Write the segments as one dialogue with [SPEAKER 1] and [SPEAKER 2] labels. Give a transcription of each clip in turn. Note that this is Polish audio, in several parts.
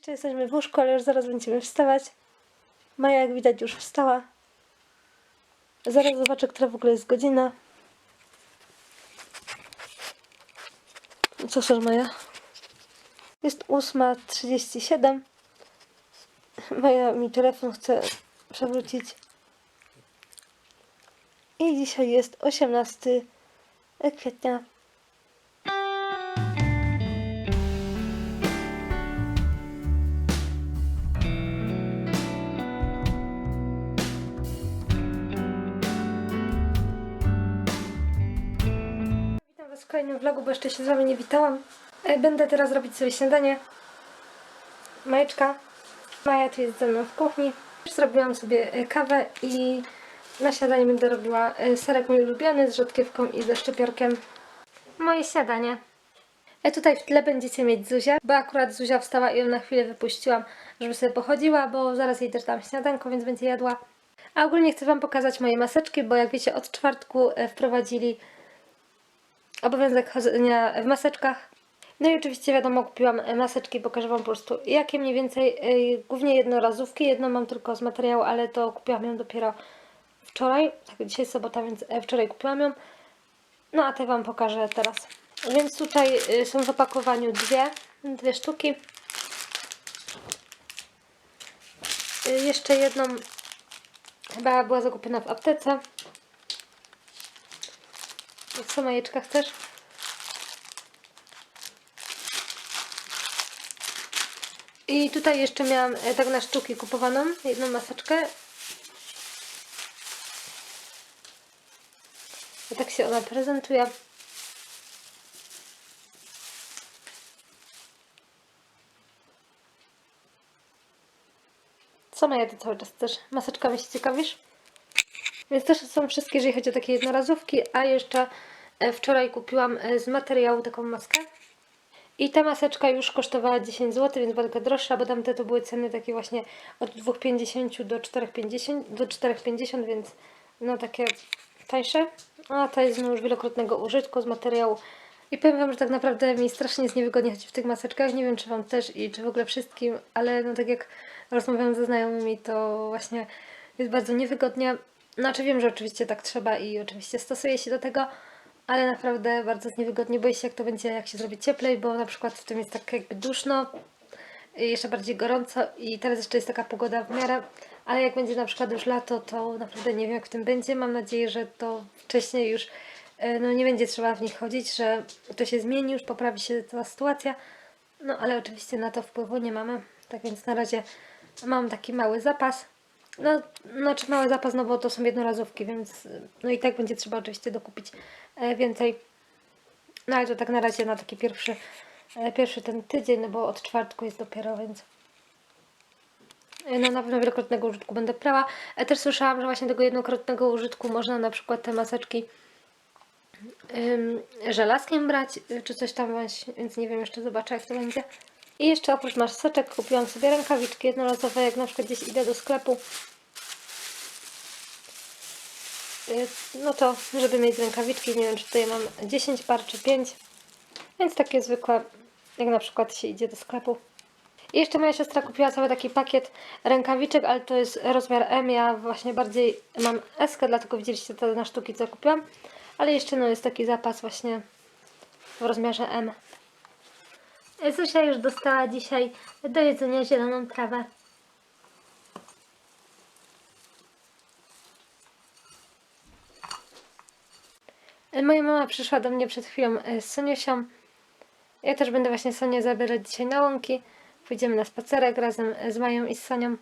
[SPEAKER 1] Jeszcze jesteśmy w łóżku, ale już zaraz będziemy wstawać. Maja, jak widać, już wstała. Zaraz zobaczę, która w ogóle jest godzina. Co chcesz, Maja? Jest 8.37. Maja mi telefon chce przewrócić. I dzisiaj jest 18 kwietnia. Vlogu, bo jeszcze się z Wami nie witałam. E, Będę teraz robić sobie śniadanie. Majeczka. Maja tu jest ze mną w kuchni. Już zrobiłam sobie e, kawę i na śniadanie będę robiła e, serek mój ulubiony z rzodkiewką i ze szczypiorkiem. Moje śniadanie. Tutaj w tle będziecie mieć Zuzię, bo akurat Zuzia wstała i ją na chwilę wypuściłam, żeby sobie pochodziła, bo zaraz jej też dam śniadanko, więc będzie jadła. A ogólnie chcę Wam pokazać moje maseczki, bo jak wiecie od czwartku wprowadzili obowiązek chodzenia w maseczkach. No i oczywiście wiadomo, kupiłam maseczki, pokażę Wam po prostu jakie mniej więcej, głównie jednorazówki, jedną mam tylko z materiału, ale to kupiłam ją dopiero wczoraj, tak dzisiaj sobota, więc e, wczoraj kupiłam ją. No a te Wam pokażę teraz. Więc tutaj e, są w opakowaniu dwie, dwie sztuki. E, Jeszcze jedną chyba była zakupiona w aptece. Co Majeczka chcesz? I tutaj jeszcze miałam e, tak na sztuki kupowaną jedną maseczkę. I tak się ona prezentuje. Co Maja ty cały czas też? Maseczkami się ciekawisz? Więc też są wszystkie, jeżeli chodzi o takie jednorazówki, a jeszcze wczoraj kupiłam e, z materiału taką maskę. I ta maseczka już kosztowała 10 zł, więc była taka droższa, bo tamte to były ceny takie właśnie od 2,50 do 4,50, do 4,50, więc no takie tańsze. A ta jest no już wielokrotnego użytku z materiału. I powiem Wam, że tak naprawdę mi strasznie jest niewygodnie chodzić w tych maseczkach. Nie wiem, czy Wam też i czy w ogóle wszystkim, ale no tak jak rozmawiam ze znajomymi, to właśnie jest bardzo niewygodnie. Znaczy wiem, że oczywiście tak trzeba i oczywiście stosuję się do tego, ale naprawdę bardzo jest niewygodnie. Boję się, jak to będzie, jak się zrobi cieplej, bo na przykład w tym jest tak jakby duszno, jeszcze bardziej gorąco i teraz jeszcze jest taka pogoda w miarę, ale jak będzie na przykład już lato, to naprawdę nie wiem jak w tym będzie. Mam nadzieję, że to wcześniej już e, no, nie będzie trzeba w nich chodzić, że to się zmieni, już poprawi się ta sytuacja. No ale oczywiście na to wpływu nie mamy, tak więc na razie mam taki mały zapas. No, znaczy mały zapas, no bo to są jednorazówki, więc no i tak będzie trzeba oczywiście dokupić e, więcej. No ale to tak na razie na taki pierwszy, e, pierwszy ten tydzień, no bo od czwartku jest dopiero, więc e, no na pewno wielokrotnego użytku będę prała. Też słyszałam, że właśnie tego jednokrotnego użytku można na przykład te maseczki żelazkiem brać, czy coś tam, więc nie wiem, jeszcze zobaczę jak to będzie. I jeszcze oprócz maseczek kupiłam sobie rękawiczki jednorazowe, jak na przykład gdzieś idę do sklepu. Y, No to, żeby mieć rękawiczki, nie wiem, czy tutaj mam 10 par, czy 5. Więc takie zwykłe, jak na przykład się idzie do sklepu. I jeszcze moja siostra kupiła cały taki pakiet rękawiczek, ale to jest rozmiar M. Ja właśnie bardziej mam S, dlatego widzieliście te na sztuki, co kupiłam. Ale jeszcze no, jest taki zapas właśnie w rozmiarze M. Zuzia już dostała dzisiaj do jedzenia zieloną trawę. Moja mama przyszła do mnie przed chwilą e, z Soniusią. Ja też będę właśnie Sonię zabierać dzisiaj na łąki. Pójdziemy na spacerek razem z Mają i z Sonią.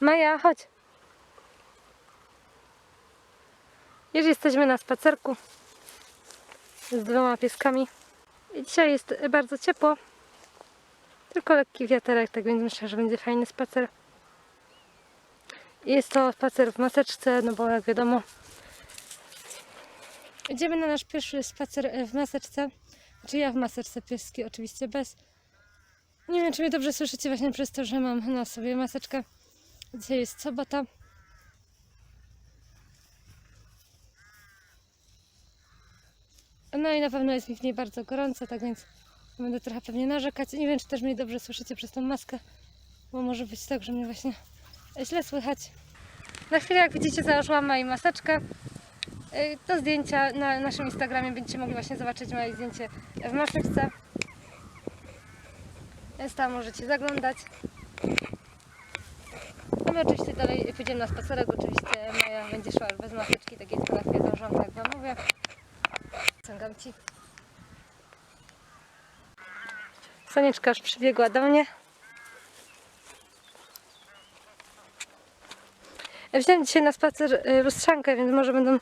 [SPEAKER 1] Maja, chodź. Już jesteśmy na spacerku z dwoma pieskami. Dzisiaj jest bardzo ciepło. Tylko lekki wiaterek, tak więc myślę, że będzie fajny spacer. Jest to spacer w maseczce, no bo jak wiadomo. Idziemy na nasz pierwszy spacer w maseczce. Czy ja w maseczce, pieski oczywiście bez. Nie wiem, czy mnie dobrze słyszycie właśnie przez to, że mam na sobie maseczkę. Dzisiaj jest sobota. No i na pewno jest mi w niej bardzo gorąco, tak więc Będę trochę pewnie narzekać. Nie wiem, czy też mnie dobrze słyszycie przez tą maskę, bo może być tak, że mnie właśnie źle słychać. Na chwilę, jak widzicie, założyłam mojej maseczkę. Y, Do zdjęcia na naszym Instagramie będziecie mogli właśnie zobaczyć moje zdjęcie w maseczce. Więc tam możecie zaglądać. No my oczywiście dalej pójdziemy na spacerek. Oczywiście Maja będzie szła bez maseczki, tak jest na chwilę założyłam, tak jak Wam mówię. Ciągam Ci. Już przybiegła do mnie. Wziąłem dzisiaj na spacer y, lustrzankę, więc może będą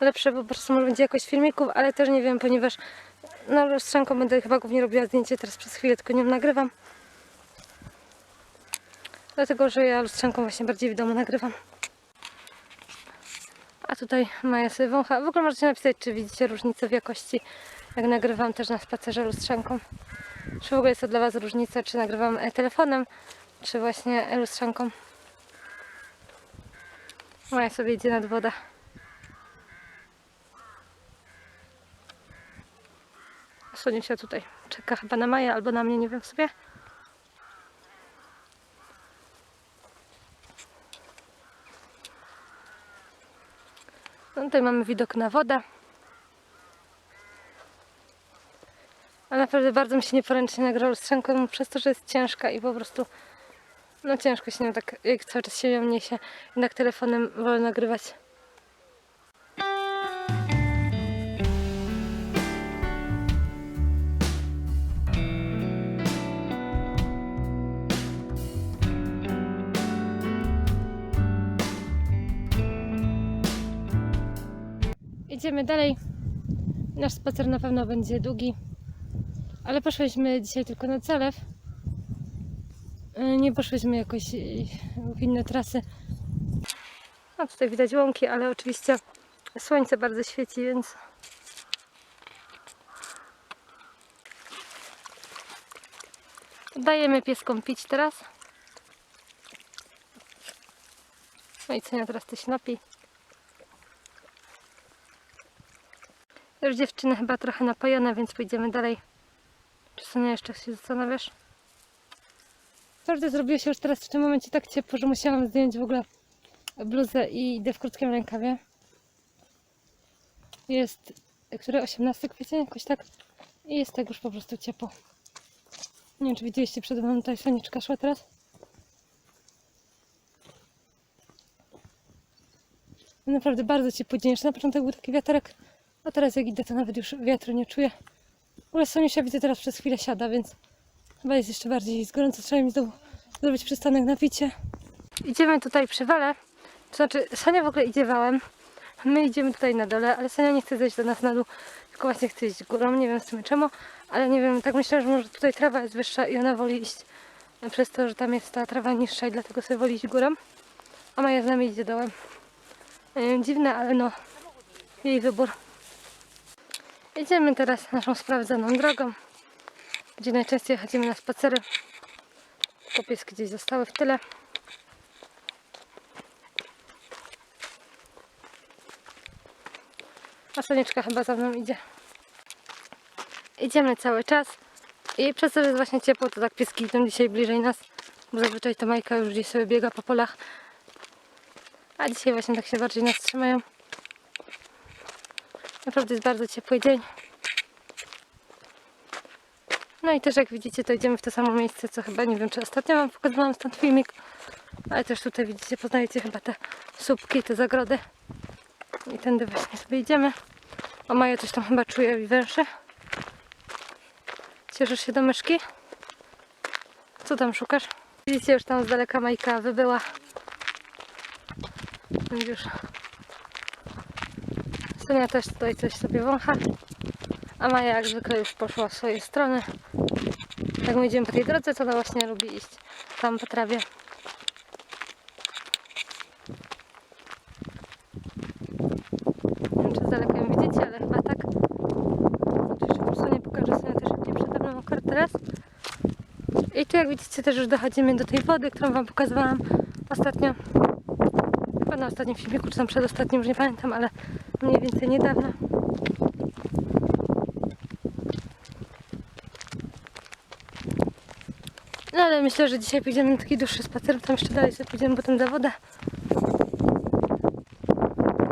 [SPEAKER 1] lepsze, bo po prostu może będzie jakoś filmików, ale też nie wiem, ponieważ no lustrzanką będę chyba głównie robiła zdjęcie teraz przez chwilę, tylko nią nagrywam. Dlatego, że ja lustrzanką właśnie bardziej w domu nagrywam. Tutaj Maja sobie wącha. W ogóle możecie napisać, czy widzicie różnicę w jakości, jak nagrywam też na spacerze lustrzanką. Czy w ogóle jest to dla Was różnica, czy nagrywam e, telefonem, czy właśnie e, lustrzanką. Maja sobie idzie nad wodę. Sonia się tutaj czeka chyba na Maję albo na mnie, nie wiem sobie. No tutaj mamy widok na wodę. A naprawdę bardzo mi się nieporęcznie nagrało lustrzanką przez to, że jest ciężka i po prostu no ciężko się nią tak, jak cały czas się ją niesie. Jednak telefonem wolę nagrywać. Idziemy dalej. Nasz spacer na pewno będzie długi, ale poszliśmy dzisiaj tylko na Celew. Y, Nie poszliśmy jakoś y, w inne trasy. No tutaj widać łąki, ale oczywiście słońce bardzo świeci, więc dajemy pieskom pić teraz. No i Cenia teraz to się Już dziewczyny chyba trochę napojone, więc pójdziemy dalej. Czy Sonia jeszcze się zastanawiasz? Naprawdę zrobiło się już teraz w tym momencie tak ciepło, że musiałam zdjąć w ogóle bluzę i idę w krótkim rękawie. Jest, który 18 kwiecień, jakoś tak. I jest tak już po prostu ciepło. Nie wiem, czy widzieliście przed mną tutaj Soniczka szła teraz. Naprawdę bardzo ciepły dzień. Jeszcze na początek był taki wiaterek, a teraz jak idę, to nawet już wiatru nie czuję. W ogóle Soniusia widzę teraz przez chwilę siada, więc chyba jest jeszcze bardziej jest gorąco. Trzeba mi znowu zrobić przystanek na picie. Idziemy tutaj przy wale. To znaczy, Sonia w ogóle idzie wałem. My idziemy tutaj na dole, ale Sonia nie chce zejść do nas na dół, tylko właśnie chce iść górą. Nie wiem z tym czemu, ale nie wiem, tak myślę, że może tutaj trawa jest wyższa i ona woli iść przez to, że tam jest ta trawa niższa i dlatego sobie woli iść górą. A Maja z nami idzie dołem. Dziwne, ale no, jej wybór. Idziemy teraz naszą sprawdzoną drogą, gdzie najczęściej chodzimy na spacery. Popieski gdzieś zostały w tyle. A Sonieczka chyba za mną idzie. Idziemy cały czas. I przez to, że jest właśnie ciepło, to tak pieski idą dzisiaj bliżej nas. Bo zazwyczaj to Majka już gdzieś sobie biega po polach. A dzisiaj właśnie tak się bardziej nas trzymają. Naprawdę jest bardzo ciepły dzień. No i też jak widzicie, to idziemy w to samo miejsce, co chyba, nie wiem, czy ostatnio Wam pokazywałam stąd filmik. Ale też tutaj widzicie, poznajecie chyba te słupki, te zagrody. I tędy właśnie sobie idziemy. O Maja coś tam chyba czuje i węszy. Cieszysz się do myszki? Co tam szukasz? Widzicie, już tam z daleka Majka wybyła. Już Sonia też tutaj coś sobie wącha. A Maja jak zwykle już poszła w swoje strony. Jak my idziemy po tej drodze, to ona właśnie lubi iść tam po trawie. Nie wiem, czy z daleka ją widzicie, ale chyba tak. Oczywiście wam Sonia pokażę, Sonia też idzie przede mną akurat teraz. I tu jak widzicie też już dochodzimy do tej wody, którą wam pokazywałam ostatnio. Chyba na ostatnim filmiku, czy tam przedostatnim, już nie pamiętam, ale mniej więcej niedawno. No ale myślę, że dzisiaj pójdziemy na taki dłuższy spacer, tam jeszcze dalej sobie pójdziemy potem za wodę.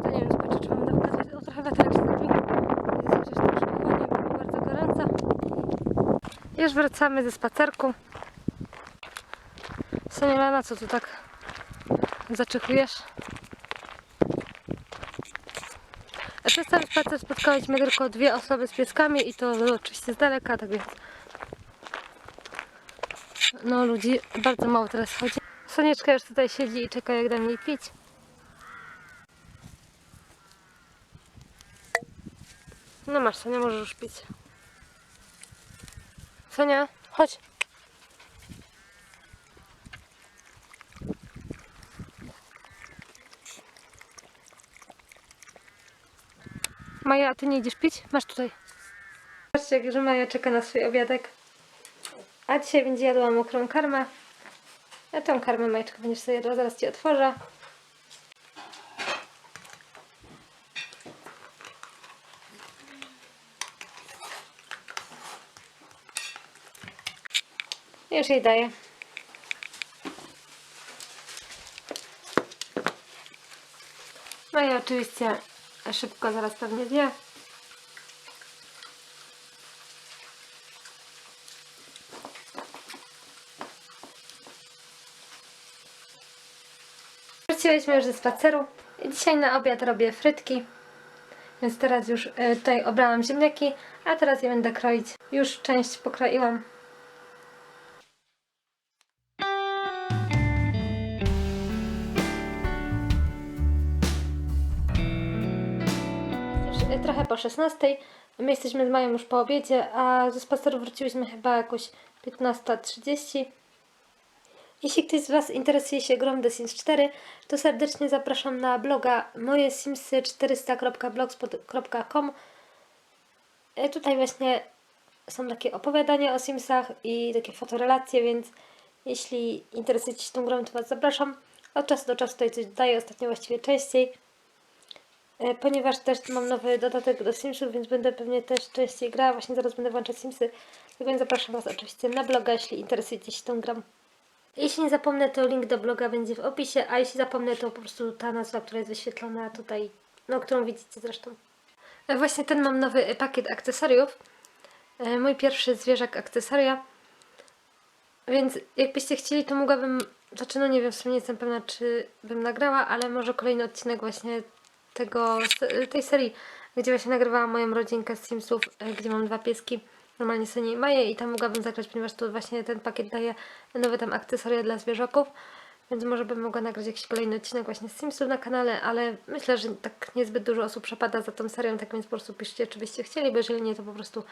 [SPEAKER 1] To nie wiem, zobaczę, czy będę pokazać. O, trochę wiaterek się zrobił. Jest chociaż troszkę chłodniej, było bardzo gorąco. Już wracamy ze spacerku. Sonia, na co tu tak zaczechujesz? A Przez cały spacer spotkałyśmy tylko dwie osoby z pieskami i to oczywiście z daleka, tak więc no ludzi bardzo mało teraz chodzi. Sonieczka już tutaj siedzi i czeka jak dam jej pić. No masz Sonia, możesz już pić. Sonia, chodź. Maja, a ty nie idziesz pić? Masz tutaj. Patrzcie, jak że Maja czeka na swój obiadek. A dzisiaj będzie jadła mokrą karmę. Ja tą karmę Majczka będziesz sobie jadła, zaraz Ci otworzę. Już jej daję. Maja oczywiście szybko zaraz pewnie wie. Wróciłyśmy już ze spaceru i dzisiaj na obiad robię frytki. Więc teraz już e, tutaj obrałam ziemniaki, a teraz je będę kroić. Już część pokroiłam. Trochę po 16. My jesteśmy z Mają już po obiedzie, a ze spaceru wróciłyśmy chyba jakoś 15.30. Jeśli ktoś z Was interesuje się grą The Sims 4, to serdecznie zapraszam na bloga mojesimsy400.blogspot.com E, Tutaj właśnie są takie opowiadania o Simsach i takie fotorelacje, więc jeśli interesujecie się tą grą, to Was zapraszam. Od czasu do czasu tutaj coś dodaję, ostatnio właściwie częściej. E, Ponieważ też mam nowy dodatek do Simsów, więc będę pewnie też częściej grała. Właśnie zaraz będę włączać Simsy. Tak zapraszam Was oczywiście na bloga, jeśli interesujecie się tą grą. Jeśli nie zapomnę, to link do bloga będzie w opisie, a jeśli zapomnę, to po prostu ta nazwa, która jest wyświetlona tutaj, no którą widzicie zresztą. E, Właśnie ten mam nowy pakiet akcesoriów. E, Mój pierwszy zwierzak akcesoria. Więc jakbyście chcieli, to mogłabym, znaczy no nie wiem, w sumie nie jestem pewna, czy bym nagrała, ale może kolejny odcinek właśnie tego, tej serii, gdzie właśnie nagrywałam moją rodzinkę z Simsów, e, gdzie mam dwa pieski, normalnie Sonię i Maję i tam mogłabym zagrać, ponieważ tu właśnie ten pakiet daje nowe tam akcesoria dla zwierzaków, więc może bym mogła nagrać jakiś kolejny odcinek właśnie z Simsów na kanale, ale myślę, że tak niezbyt dużo osób przepada za tą serią, tak więc po prostu piszcie, czy byście chcieli, bo jeżeli nie, to po prostu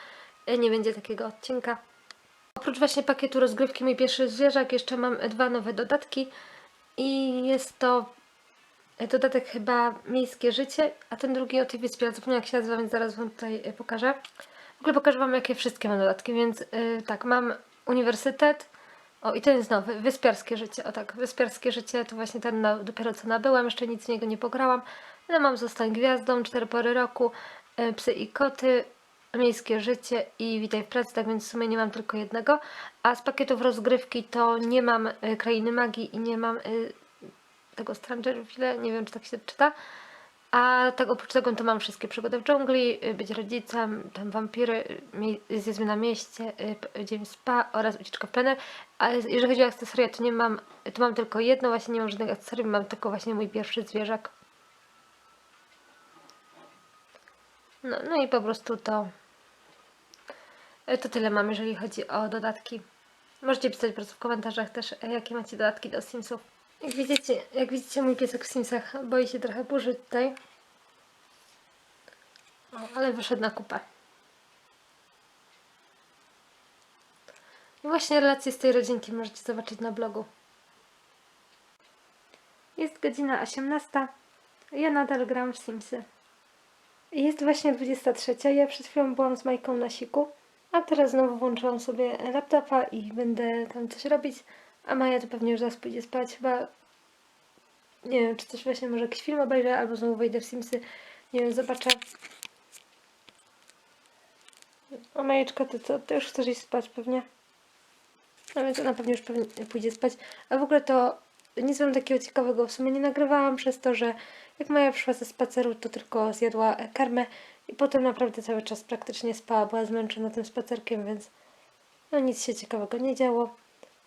[SPEAKER 1] e, nie będzie takiego odcinka. Oprócz właśnie pakietu rozgrywki Mój pierwszy zwierzak jeszcze mam dwa nowe dodatki i jest to dodatek chyba Miejskie Życie, a ten drugi o tej wyspie, zapomniałam jak się nazywa, więc zaraz Wam tutaj e, pokażę. W ogóle pokażę Wam jakie wszystkie mam dodatki, więc y, tak, mam Uniwersytet, o i ten jest nowy, Wyspiarskie Życie, o tak, Wyspiarskie Życie to właśnie ten na, dopiero co nabyłam, jeszcze nic z niego nie pograłam. Ale mam Zostań Gwiazdą, Cztery Pory Roku, y, Psy i Koty, Miejskie Życie i Witaj w Pracy, tak więc w sumie nie mam tylko jednego. A z pakietów rozgrywki to nie mam Krainy Magii i nie mam tego Strangerville, nie wiem czy tak się czyta. A tak oprócz tego to mam wszystkie przygody w dżungli, y, być rodzicem, tam wampiry, y, zjazdy na mieście, y, dzień spa oraz ucieczka w plener. A jeżeli chodzi o akcesoria, to nie mam, to mam tylko jedno, właśnie nie mam żadnego akcesorium, mam tylko właśnie mój pierwszy zwierzak. No, no i po prostu to, y, to tyle mam, jeżeli chodzi o dodatki. Możecie pisać po prostu w komentarzach też, jakie macie dodatki do Simsów. Jak widzicie, jak widzicie mój piesek w Simsach boi się trochę burzy tutaj. O, ale wyszedł na kupę. I właśnie relacje z tej rodzinki możecie zobaczyć na blogu. Jest godzina 18. Ja nadal gram w Simsy. Jest właśnie 23. Ja przed chwilą byłam z Majką na siku, a teraz znowu włączyłam sobie laptopa i będę tam coś robić. A Maja to pewnie już zaraz pójdzie spać. Chyba nie wiem, czy coś właśnie może jakiś film obejrzę, albo znowu wejdę w Simsy. Nie wiem, zobaczę. A Majeczka, ty co? Ty już chcesz iść spać pewnie? No więc ona pewnie już pewnie pójdzie spać. A w ogóle to nic wam takiego ciekawego w sumie nie nagrywałam przez to, że jak Maja przyszła ze spaceru, to tylko zjadła karmę i potem naprawdę cały czas praktycznie spała, była zmęczona tym spacerkiem, więc no nic się ciekawego nie działo.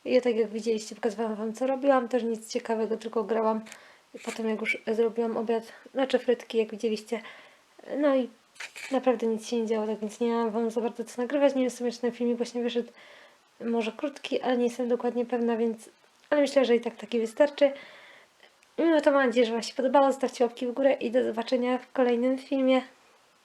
[SPEAKER 1] Ja tak jak widzieliście, pokazywałam wam co robiłam, też nic ciekawego, tylko grałam. Potem jak już zrobiłam obiad, znaczy frytki, jak widzieliście, no i naprawdę nic się nie działo, tak więc nie mam wam za bardzo co nagrywać. Nie wiem, czy ten filmik właśnie wyszedł może krótki, ale nie jestem dokładnie pewna, więc ale myślę, że i tak taki wystarczy. No to mam nadzieję, że Wam się podobało. Zostawcie łapki w górę i do zobaczenia w kolejnym filmie.